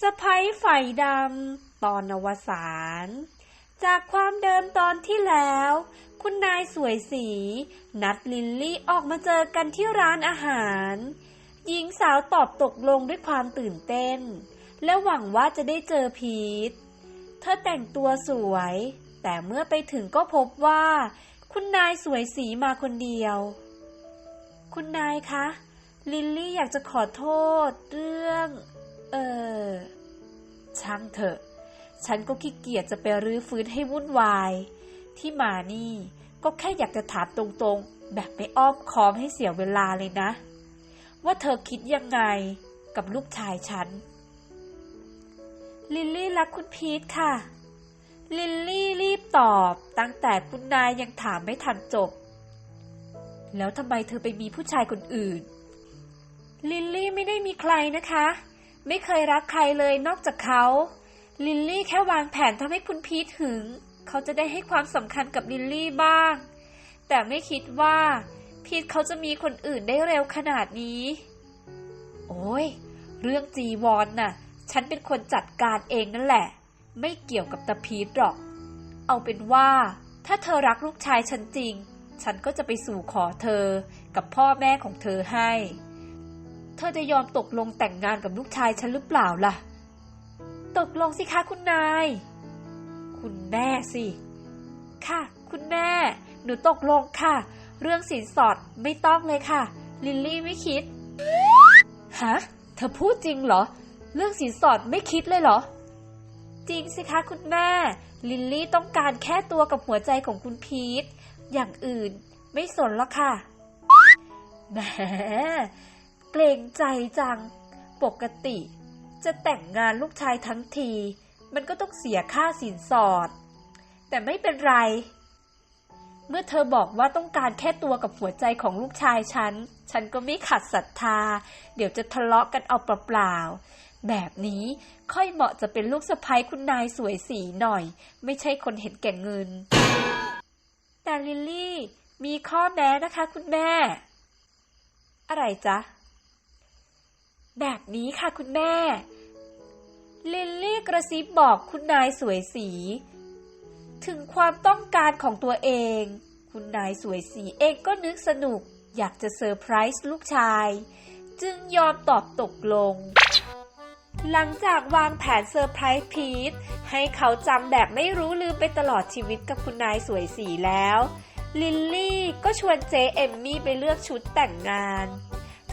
สะพ้ยไฟดำตอนอวสานจากความเดิมตอนที่แล้ว คุณนายสวยสี นัดลินลี่ออกมาเจอกันที่ร้านอาหาร หญิงสาวตอบตกลงด้วยความตื่นเต้น และหวังว่าจะได้เจอพีทเธอแต่งตัวสวย แต่เมื่อไปถึงก็พบว่า คุณนายสวยสีมาคนเดียว คุณนายคะ ลิลลี่อยากจะขอโทษเรื่อง เออ ช่างเถอะ ฉันก็ขี้เกียจจะไปรื้อฟื้นให้วุ่นวาย ที่มานี่ก็แค่อยากจะถามตรงๆ แบบไม่อ้อมค้อมให้เสียเวลาเลยนะ ว่าเธอคิดยังไงกับลูกชายฉัน ลิลลี่รักคุณพีทค่ะ ลิลลี่รีบตอบตั้งแต่คุณนายยังถามไม่ทันจบ แล้วทำไมเธอไปมีผู้ชายคนอื่น ลิลลี่ไม่ได้มีใครนะคะ ไม่เคยรักใครเลยนอกจากเขา ลิลลี่แค่วางแผนทำให้คุณพีทหึง เขาจะได้ให้ความสำคัญกับลิลลี่บ้าง แต่ไม่คิดว่า พีทเขาจะมีคนอื่นได้เร็วขนาดนี้ โอ้ย เรื่องจีวอนน่ะ ฉันเป็นคนจัดการเองนั่นแหละ ไม่เกี่ยวกับตาพีทหรอก เอาเป็นว่า ถ้าเธอรักลูกชายฉันจริง ฉันก็จะไปสู่ขอเธอกับพ่อแม่ของเธอให้ เธอจะยอมตกลงแต่งงานกับลูกชายฉันหรือเปล่าล่ะ ตกลงสิคะคุณนาย คุณแม่สิ ค่ะ คุณแม่ หนูตกลงค่ะ เรื่องสินสอดไม่ต้องเลยค่ะ ลิลลี่ไม่คิด ฮะ เธอพูดจริงเหรอ เรื่องสินสอดไม่คิดเลยเหรอ จริงสิคะคุณแม่ ลิลลี่ต้องการแค่ตัวกับหัวใจของคุณพีท อย่างอื่นไม่สนแล้วค่ะแหม เกรงใจจัง ปกติ จะแต่งงานลูกชายทั้งที มันก็ต้องเสียค่าสินสอด แต่ไม่เป็นไร เมื่อเธอบอกว่าต้องการแค่ตัวกับหัวใจของลูกชายฉัน ฉันก็ไม่ขัดศรัทธา เดี๋ยวจะทะเลาะกันเอาเปล่าๆ แบบนี้ค่อยเหมาะจะเป็นลูกสะใภ้คุณนายสวยสีหน่อย ไม่ใช่คนเห็นแก่เงิน แต่ลิลลี่ มีข้อแม้นะคะคุณแม่ อะไรจ๊ะ แบบนี้ค่ะคุณแม่ ลิลลี่กระซิบบอกคุณนายสวยสี ถึงความต้องการของตัวเอง คุณนายสวยสีเองก็นึกสนุก อยากจะเซอร์ไพรส์ลูกชาย จึงยอมตอบตกลง หลังจากวางแผนเซอร์ไพรส์พีทให้เขาจำแบบไม่รู้ลืมไปตลอดชีวิตกับคุณนายสวยสีแล้ว ลิลลี่ก็ชวนเจเอมมี่ไปเลือกชุดแต่งงาน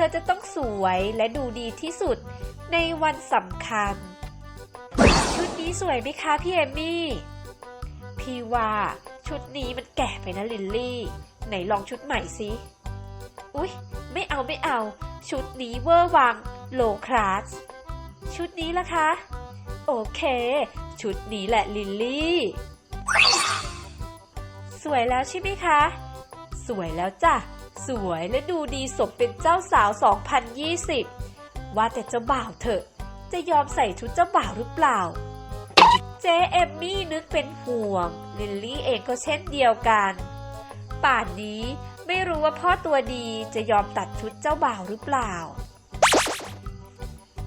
ธอจะต้องสวยและดูดีที่สุดในวันสำคัญ ชุดนี้สวยไหมคะพี่เอมมี่ พี่ว่าชุดนี้มันแก่ไปนะลิลลี่ ไหนลองชุดใหม่สิ อุ๊ย ไม่เอาไม่เอา ชุดนี้เวอร์วังโลคลาส ชุดนี้ล่ะคะ โอเค ชุดนี้แหละลิลลี่ สวยแล้วใช่ไหมคะ สวยแล้วจ้ะ สวยและดูดีสมเป็นเจ้าสาว 2020 ว่าแต่เจ้าบ่าวเถอะ จะยอมใส่ชุดเจ้าบ่าวหรือเปล่า เจเอมมี่นึกเป็นห่วง ลิลลี่เองก็เช่นเดียวกัน ป่านนี้ไม่รู้ว่าพ่อตัวดีจะยอมตัดชุดเจ้าบ่าวหรือเปล่า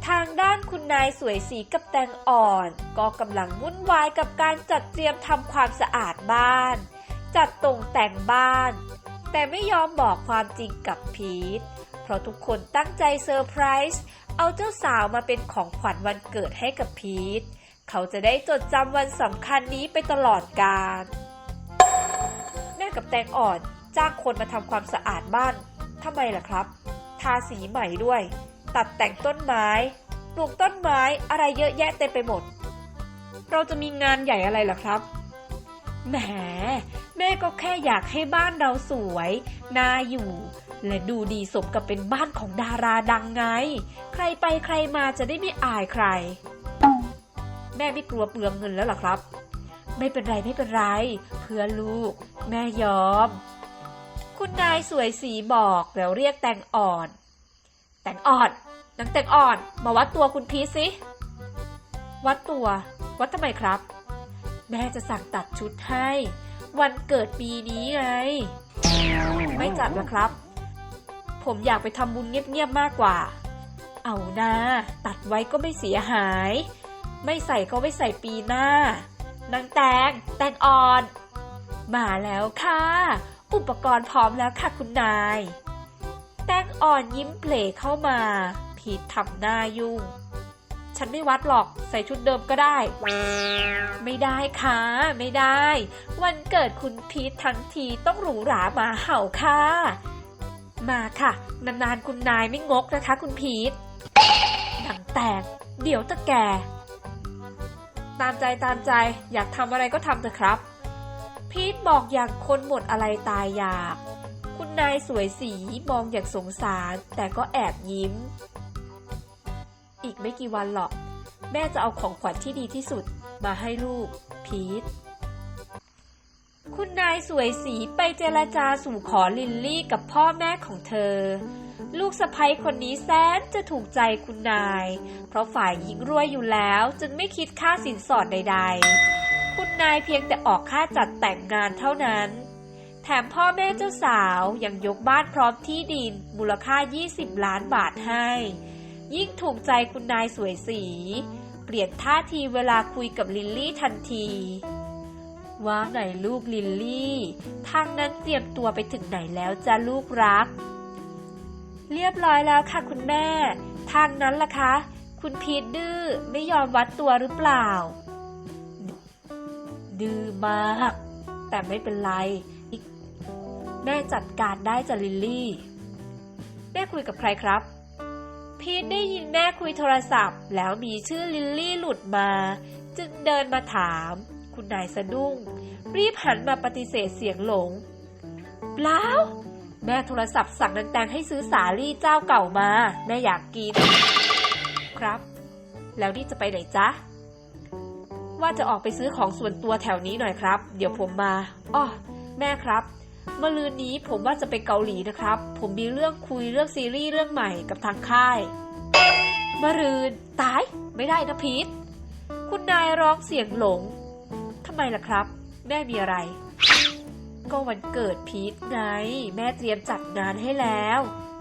ทางด้านคุณนายสวยสีกับแตงอ่อน ก็กำลังวุ่นวายกับการจัดเตรียมทำความสะอาดบ้าน จัดตรงแต่งบ้าน แต่ไม่ยอมบอกความจริงกับพีท เพราะทุกคนตั้งใจเซอร์ไพรส์เอาเจ้าสาวมาเป็นของขวัญวันเกิดให้กับพีท เขาจะได้จดจำวันสำคัญนี้ไปตลอดกาลแม่กับแตงอ่อนจ้างคนมาทำความสะอาดบ้านทำไมล่ะครับ ทาสีใหม่ด้วย ตัดแต่งต้นไม้ปลูกต้นไม้อะไรเยอะแยะเต็มไปหมด เราจะมีงานใหญ่อะไรล่ะครับ แหมแม่ก็แค่อยากให้บ้านเราสวย น่าอยู่ และดูดีสมกับเป็นบ้านของดาราดังไง ใครไปใครมาจะได้ไม่อายใคร แม่ไม่กลัวเปลืองเงินแล้วหรอครับ ไม่เป็นไรไม่เป็นไร เพื่อลูก แม่ยอม คุณนายสวยสีบอกแล้วเรียกแตงอ่อน แตงอ่อนนางแตงอ่อน มาวัดตัวคุณพีชสิ วัดตัว วัดทำไมครับ แม่จะสั่งตัดชุดให้ วันเกิดปีนี้ไง ไม่จัดละครับ ผมอยากไปทำบุญเงียบๆมากกว่า เอาหน้าตัดไว้ก็ไม่เสียหาย ไม่ใส่ก็ไม่ใส่ปีหน้านางแตง แตงอ่อน มาแล้วค่ะ อุปกรณ์พร้อมแล้วค่ะคุณนาย แตงอ่อนยิ้มเปล่เข้ามา พีททำหน้ายุ่ง ฉันไม่วัดหรอกใส่ชุดเดิมก็ได้ ไม่ได้ค่ะ ไม่ได้ วันเกิดคุณพีททั้งทีต้องหรูหรามาเห่าค่ะ มาค่ะ นานๆคุณนายไม่งกนะคะ คุณพีทหนังแตก เดี๋ยวตะแก ตามใจตามใจอยากทำอะไรก็ทำเถอะครับ พีทบอกอย่างคนหมดอะไรตายอยาก คุณนายสวยสีมองอย่างสงสาร แต่ก็แอบยิ้ม อีกไม่กี่วันหรอก แม่จะเอาของขวัญที่ดีที่สุดมาให้ลูก พีทคุณนายสวยสีไปเจรจาสู่ขอลินลี่กับพ่อแม่ของเธอ ลูกสะใภ้คนนี้แสนจะถูกใจคุณนาย เพราะฝ่ายหญิงรวยอยู่แล้ว จึงไม่คิดค่าสินสอดใด ๆ คุณนายเพียงแต่ออกค่าจัดแต่งงานเท่านั้น แถมพ่อแม่เจ้าสาวยังยกบ้านพร้อมที่ดินมูลค่า 20 ล้านบาทให้ ยิ่งถูกใจคุณนายสวยสี เปลี่ยนท่าทีเวลาคุยกับลิลลี่ทันทีว่าไงลูกลิลลี่ทางนั้นเตรียมตัวไปถึงไหนแล้วจ้าลูกรัก เรียบร้อยแล้วค่ะคุณแม่ ทางนั้นล่ะคะ คุณพีทดื้อไม่ยอมวัดตัวหรือเปล่า ดื้อมาก แต่ไม่เป็นไร แม่จัดการได้จ้ะลิลลี่ แม่คุยกับใครครับ พีทได้ยินแม่คุยโทรศัพท์ แล้วมีชื่อลิลลี่หลุดมา จึงเดินมาถาม คุณนายสะดุ้ง รีบหันมาปฏิเสธเสียงหลง เปล่า แม่โทรศัพท์สั่งนางแตงให้ซื้อสาลี่เจ้าเก่ามา แม่อยากกิน ครับ แล้วนี่จะไปไหนจ๊ะ ว่าจะออกไปซื้อของส่วนตัวแถวนี้หน่อยครับ เดี๋ยวผมมา อ้อ แม่ครับ เมื่อลืนนี้ผมว่าจะไปเกาหลีนะครับ ผมมีเรื่องคุยเรื่องซีรีส์เรื่องใหม่กับทางค่ายมะรืนตายไม่ได้นะพีทคุณนายร้องเสียงหลงทำไมล่ะครับ แม่มีอะไร ก็วันเกิดพีทไงแม่เตรียมจัดงานให้แล้ว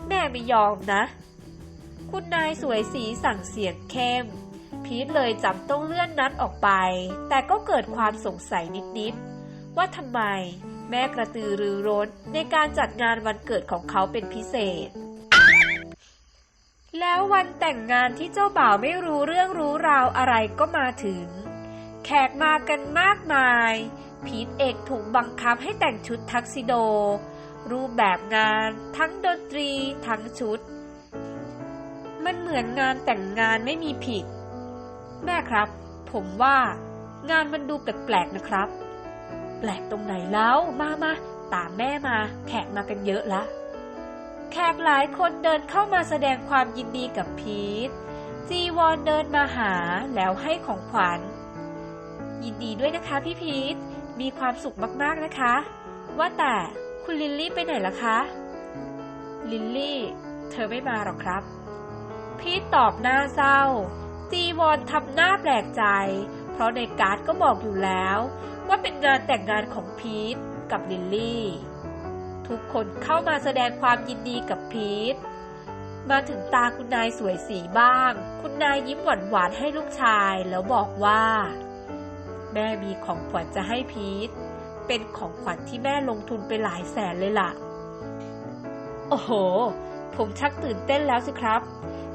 แม่ไม่ยอมนะ คุณนายสวยสีสั่งเสียงเข้ม พีทเลยจำต้องเลื่อนนัดออกไป แต่ก็เกิดความสงสัยนิดๆว่าทำไม แม่กระตือรือร้นในการจัดงานวันเกิดของเขาเป็นพิเศษ แล้ววันแต่งงานที่เจ้าบ่าวไม่รู้เรื่องรู้ราวอะไรก็มาถึง แขกมากันมากมาย พีทเอกถูกบังคับให้แต่งชุดทักซิโด รูปแบบงานทั้งดนตรีทั้งชุด มันเหมือนงานแต่งงานไม่มีผิด แม่ครับ ผมว่างานมันดูแปลกๆนะครับ แปลกตรงไหนแล้วมามาตามแม่มา แขกมากันเยอะละ แขกหลายคนเดินเข้ามาแสดงความยินดีกับพีทจีวอนเดินมาหาแล้วให้ของขวัญ ยินดีด้วยนะคะพี่พีทมีความสุขมากๆนะคะ ว่าแต่คุณลิลลี่ไปไหนล่ะคะ ลิลลี่ เธอไม่มาหรอกครับ พีทตอบหน้าเศร้า จีวอนทำหน้าแปลกใจ เพราะในการ์ดก็บอกอยู่แล้ว ว่าเป็นงานแต่งงานของพีทกับลิลลี่ ทุกคนเข้ามาแสดงความยินดีกับพีทมาถึงตาคุณนายสวยสีบ้าง คุณนายยิ้มหวานหวานให้ลูกชายแล้วบอกว่า แม่มีของขวัญจะให้พีทเป็นของขวัญที่แม่ลงทุนไปหลายแสนเลยล่ะ โอ้โห ผมชักตื่นเต้นแล้วสิครับ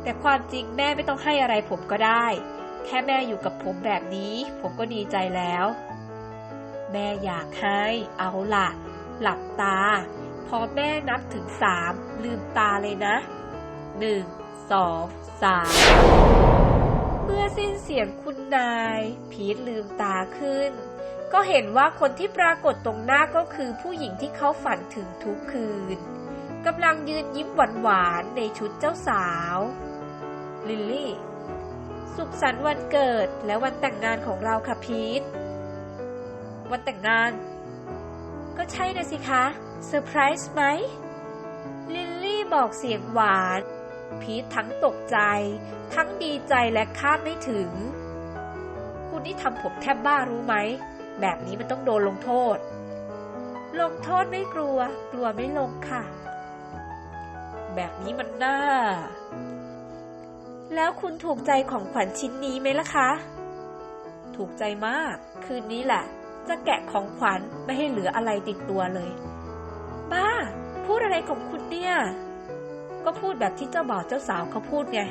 แต่ความจริงแม่ไม่ต้องให้อะไรผมก็ได้ แค่แม่อยู่กับผมแบบนี้ ผมก็ดีใจแล้ว แม่อยากให้เอาล่ะ หลับตา พอแม่นับถึงสามลืมตาเลยนะหนึ่งสองสามเมื่อสิ้นเสียงคุณนาย พีทลืมตาขึ้น ก็เห็นว่าคนที่ปรากฏตรงหน้าก็คือผู้หญิงที่เขาฝันถึงทุกคืนกำลังยืนยิ้มหวานๆในชุดเจ้าสาว ลิลลี่ สุขสันต์วันเกิดและวันแต่งงานของเราค่ะพีท วันแต่งงาน ก็ใช่นะสิคะ เซอร์ไพรส์ไหม ลิลลี่บอกเสียงหวาน พีททั้งตกใจ ทั้งดีใจและคาดไม่ถึง คุณนี่ทำผมแทบบ้ารู้ไหม แบบนี้มันต้องโดนลงโทษ ลงโทษไม่กลัว กลัวไม่ลงค่ะ แบบนี้มันน่า แล้วคุณถูกใจของขวัญชิ้นนี้ไหมล่ะคะ ถูกใจมาก คืนนี้แหละ จะแกะของขวัญไม่ให้เหลืออะไรติดตัวเลย บ้า พูดอะไรของคุณเนี่ย ก็พูดแบบที่เจ้าบ่าวเจ้าสาวเขาพูดไง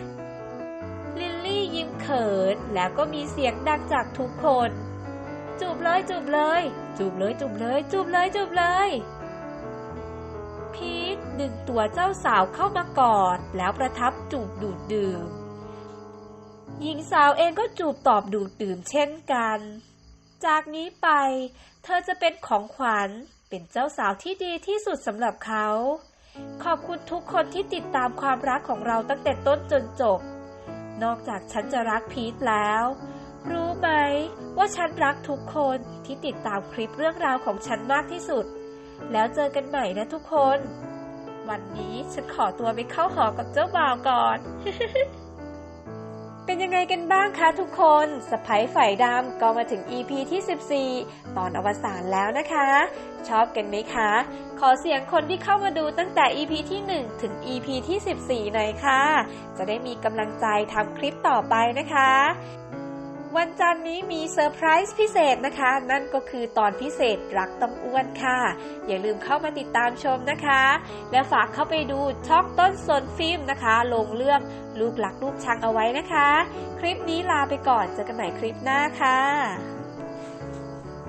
ลิลลี่ยิ้มเขินแล้วก็มีเสียงดังจากทุกคน จูบเลยจูบเลย จูบเลยจูบเลยจูบเลยจูบเลยพีทดึงตัวเจ้าสาวเข้ามากอด แล้วประทับจูบดูดดื่ม หญิงสาวเองก็จูบตอบดูดื่มเช่นกัน จากนี้ไป เธอจะเป็นของขวัญ เป็นเจ้าสาวที่ดีที่สุดสำหรับเขา ขอบคุณทุกคนที่ติดตามความรักของเราตั้งแต่ต้นจนจบ นอกจากฉันจะรักพีทแล้ว รู้ไหมว่าฉันรักทุกคนที่ติดตามคลิปเรื่องราวของฉันมากที่สุด แล้วเจอกันใหม่นะทุกคน วันนี้ฉันขอตัวไปเข้าหอกับเจ้าบ่าวก่อน เป็นยังไงกันบ้างคะทุกคนสไปฝ่ายดำก็มาถึง EP ที่ 14 ตอนอวสานแล้วนะคะ ชอบกันไหมคะ ขอเสียงคนที่เข้ามาดูตั้งแต่ EP ที่ 1 ถึง EP ที่ 14 หน่อยค่ะ จะได้มีกำลังใจทำคลิปต่อไปนะคะ วันจันนี้มีเซอร์ไพรส์พิเศษนะคะ นั่นก็คือตอนพิเศษรักต้องอ้วนค่ะ อย่าลืมเข้ามาติดตามชมนะคะ และฝากเข้าไปดูช่องต้นสนฟิล์มนะคะ ลงเรื่องลูกหลักลูกชังเอาไว้นะคะ คลิปนี้ลาไปก่อนเจอกันใหม่คลิปหน้าค่ะ